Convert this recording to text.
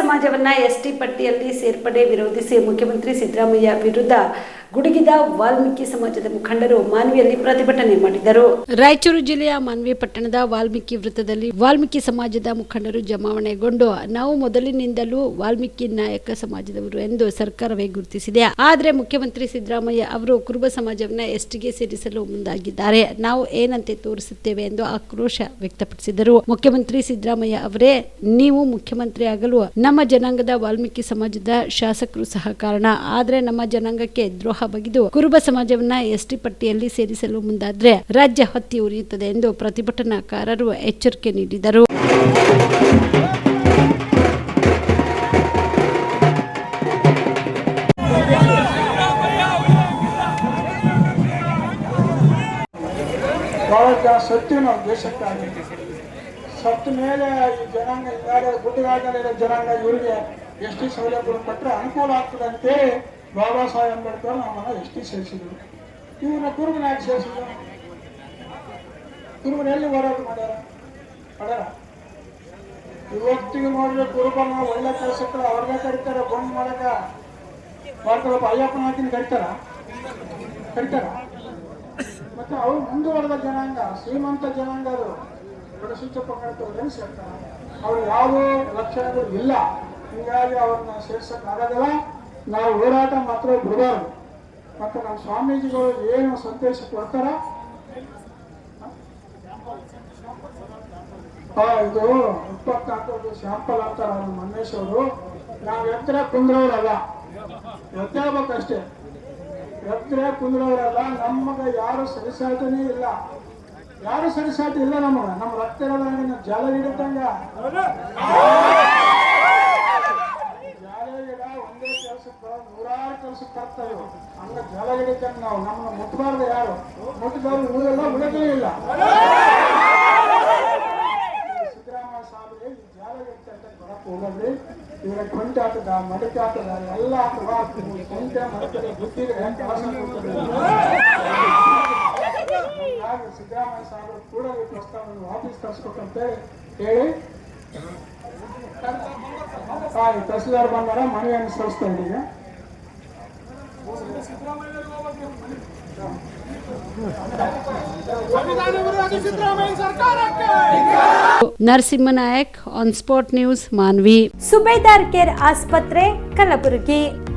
ಸಮಾಜವನ್ನ S T ಪಟ್ಟಿಯಲ್ಲಿ ಸೇರ್ಪಡೆ ವಿರೋಧಿಸಿ ಮುಖ್ಯಮಂತ್ರಿ ಸಿದ್ದರಾಮಯ್ಯ ವಿರುದ್ಧ ಗುಡುಗಿದ ವಾಲ್ಮೀಕಿ ಸಮಾಜದ ಮುಖಂಡರು ಮಾನ್ವಿಯಲ್ಲಿ ಪ್ರತಿಭಟನೆ ಮಾಡಿದರು. ರಾಯಚೂರು ಜಿಲ್ಲೆಯ ಮಾನ್ವಿ ಪಟ್ಟಣದ ವಾಲ್ಮೀಕಿ ವೃತ್ತದಲ್ಲಿ ವಾಲ್ಮೀಕಿ ಸಮಾಜದ ಮುಖಂಡರು ಜಮಾವಣೆಗೊಂಡು, ನಾವು ಮೊದಲಿನಿಂದಲೂ ವಾಲ್ಮೀಕಿ ನಾಯಕ ಸಮಾಜದವರು ಎಂದು ಸರ್ಕಾರವೇ ಗುರುತಿಸಿದೆ. ಆದರೆ ಮುಖ್ಯಮಂತ್ರಿ ಸಿದ್ದರಾಮಯ್ಯ ಅವರು ಕುರುಬ ಸಮಾಜವನ್ನ ಎಸ್ಟಿಗೆ ಸೇರಿಸಲು ಮುಂದಾಗಿದ್ದಾರೆ. ನಾವು ಏನಂತೆ ತೋರಿಸುತ್ತೇವೆ ಎಂದು ಆಕ್ರೋಶ ವ್ಯಕ್ತಪಡಿಸಿದರು. ಮುಖ್ಯಮಂತ್ರಿ ಸಿದ್ದರಾಮಯ್ಯ ಅವರೇ, ನೀವು ಮುಖ್ಯಮಂತ್ರಿ ಆಗಲು ನಮ್ಮ ಜನಾಂಗದ ವಾಲ್ಮೀಕಿ ಸಮಾಜದ ಶಾಸಕರು ಸಹ ಕಾರಣ. ಆದರೆ ನಮ್ಮ ಜನಾಂಗಕ್ಕೆ ದ್ರೋಹ ಬಗೆದು ಕುರುಬ ಸಮಾಜವನ್ನ ಎಸ್ಟಿ ಪಟ್ಟಿಯಲ್ಲಿ ಸೇರಿಸಲು ಮುಂದಾದ್ರೆ ರಾಜ್ಯ ಹೊತ್ತಿ ಉರಿಯುತ್ತದೆ ಎಂದು ಪ್ರತಿಭಟನಾಕಾರರು ಎಚ್ಚರಿಕೆ ನೀಡಿದರು. ಸತ್ಯ ನಾವು ದೇಶಕ್ಕಾಗಿ. ಸತ್ತ ಮೇಲೆ ಈ ಜನಾಂಗ ಗುಡ್ಡಗಾಡಲಿರೋ ಜನಾಂಗ ಇವರಿಗೆ ಎಸ್ ಟಿ ಸೌಲಭ್ಯಗಳು ಕೊಟ್ಟರೆ ಅನುಕೂಲ ಆಗ್ತದೆ ಅಂತೇಳಿ ಬಾಬಾ ಸಾಹೇಬ್ ಅಂಬೇಡ್ಕರ್ ನಮ್ಮನ್ನ ಎಸ್ ಟಿ ಸೇರಿಸಿದ್ರು. ಇವ್ರನ್ನ ಕುರುಬನ ಯಾಕೆ ಸೇರಿಸಿದ್ರು? ಕುರುಬನ ಎಲ್ಲಿ ಹೋರಾಟ ಮಾಡ್ಯಾರ? ಮಾಡ್ಯಾರ? ಇವತ್ತಿಗೆ ನೋಡಿದ್ರೆ ಕುರುಬನ ಒಳ್ಳೆ ಕೆಲಸಕ್ಕೆ ಅವ್ರನ್ನೇ ಕರಿತಾರೆ, ಬಂದ್ ಮಾಡಕ ಮಾಡ್ಕೊಳಪ್ಪ ಅಯ್ಯಪ್ಪನ ಹಾಕಿನ ಕರಿತಾರ? ಕರಿತಾರ? ಮತ್ತೆ ಅವ್ರು ಮುಂದುವರೆದ ಜನಾಂಗ, ಶ್ರೀಮಂತ ಜನಾಂಗ ಅದು. ಬಡಸೂಚ ಪಂಗಡದವ್ರು ಸೇರ್ತಾರೆ ಅವ್ರು ಯಾವುದೇ ಲಕ್ಷಣಗಳು ಇಲ್ಲ. ಹೀಗಾಗಿ ಅವ್ರನ್ನ ಸೇರ್ಸಕ್ ಆಗೋದಿಲ್ಲ ನಾವು ಹೋರಾಟ ಮಾತ್ರ ಬಿಡಬಾರ್ದು. ಮತ್ತೆ ನಮ್ಮ ಸ್ವಾಮೀಜಿಗಳು ಏನು ಸಂದೇಶ ಕೊಡ್ತಾರ? ಇದು ಇಪ್ಪತ್ನಾಲ್ಕು ಶಾಂಪಲ್ ಅಂತಾರ ಅವ್ರು ಮನ್ನೇಶ್ ಅವರು. ನಾವು ಎತ್ತರ ಕುಂದ್ರವ್ರಲ್ಲ. ಎತ್ತಬೇಕಷ್ಟೇ ಎತ್ತರ ಕುಂದ್ರವರಲ್ಲ. ನಮಗೆ ಯಾರು ಸರಿಸಾಧನೇ ಇಲ್ಲ. ಯಾರು ಸರಿಸಾಟ ಇಲ್ಲ ನಮ್ಮ ನಮ್ಮ ರಕ್ತ ಇರೋದಂಗ ಜಾಲ ಗಿಡ ಒಂದೇ ಕೆಲ್ಸಕ್ಕ ನೂರಾರು ಕೆಲ್ಸಕ್ಕೆ ಬರ್ತಾವೆ ಹಂಗ ಜಾಲ ಹಿಡಿತಂಗ ನಾವು. ನಮ್ಮನ್ನ ಮುಟ್ಟಬಾರ್ದು ಯಾರು? ಮುಟ್ಟಿದವ್ರು ಊರೆಲ್ಲ ಉಳಿದೇ ಇಲ್ಲ. ಸಿದ್ದರಾಮಯ್ಯ ಸಾಹೇಬ್ರೆ ಈ ಜಾಲ ಹಿಡಿತಂತ ಬರಕ್ ಹೋಗಲ್ರಿ ಇವರ ಕೊಂಟೆ ಆಗ್ತದ ಮಡಕೆ ಆಗ್ತದ ಎಲ್ಲ ಆಗ್ತದ ಕೊಂಟೆ ಮಡಕೆ ಬುದ್ಧಿಗೆ ಸಿದ್ದರಾಮಯ್ಯ ಸಾಹೇಬರು ಕೂಡ ಈ ಪ್ರಸ್ತಾವನೆ ವಾಪಸ್ ತರಿಸ್ಬೇಕಂತ ಹೇಳಿ ಆ, ಈ ತಹಸೀಲ್ದಾರ್ ಬಂದಾರ ಮನವಿಯನ್ನು ಸಲ್ಲಿಸ್ತಾ ಇದ್ದೀವಿ Narasimhanayak on spot news Manvi Subedar care ಆಸ್ಪತ್ರೆ ಕಲಬುರಗಿ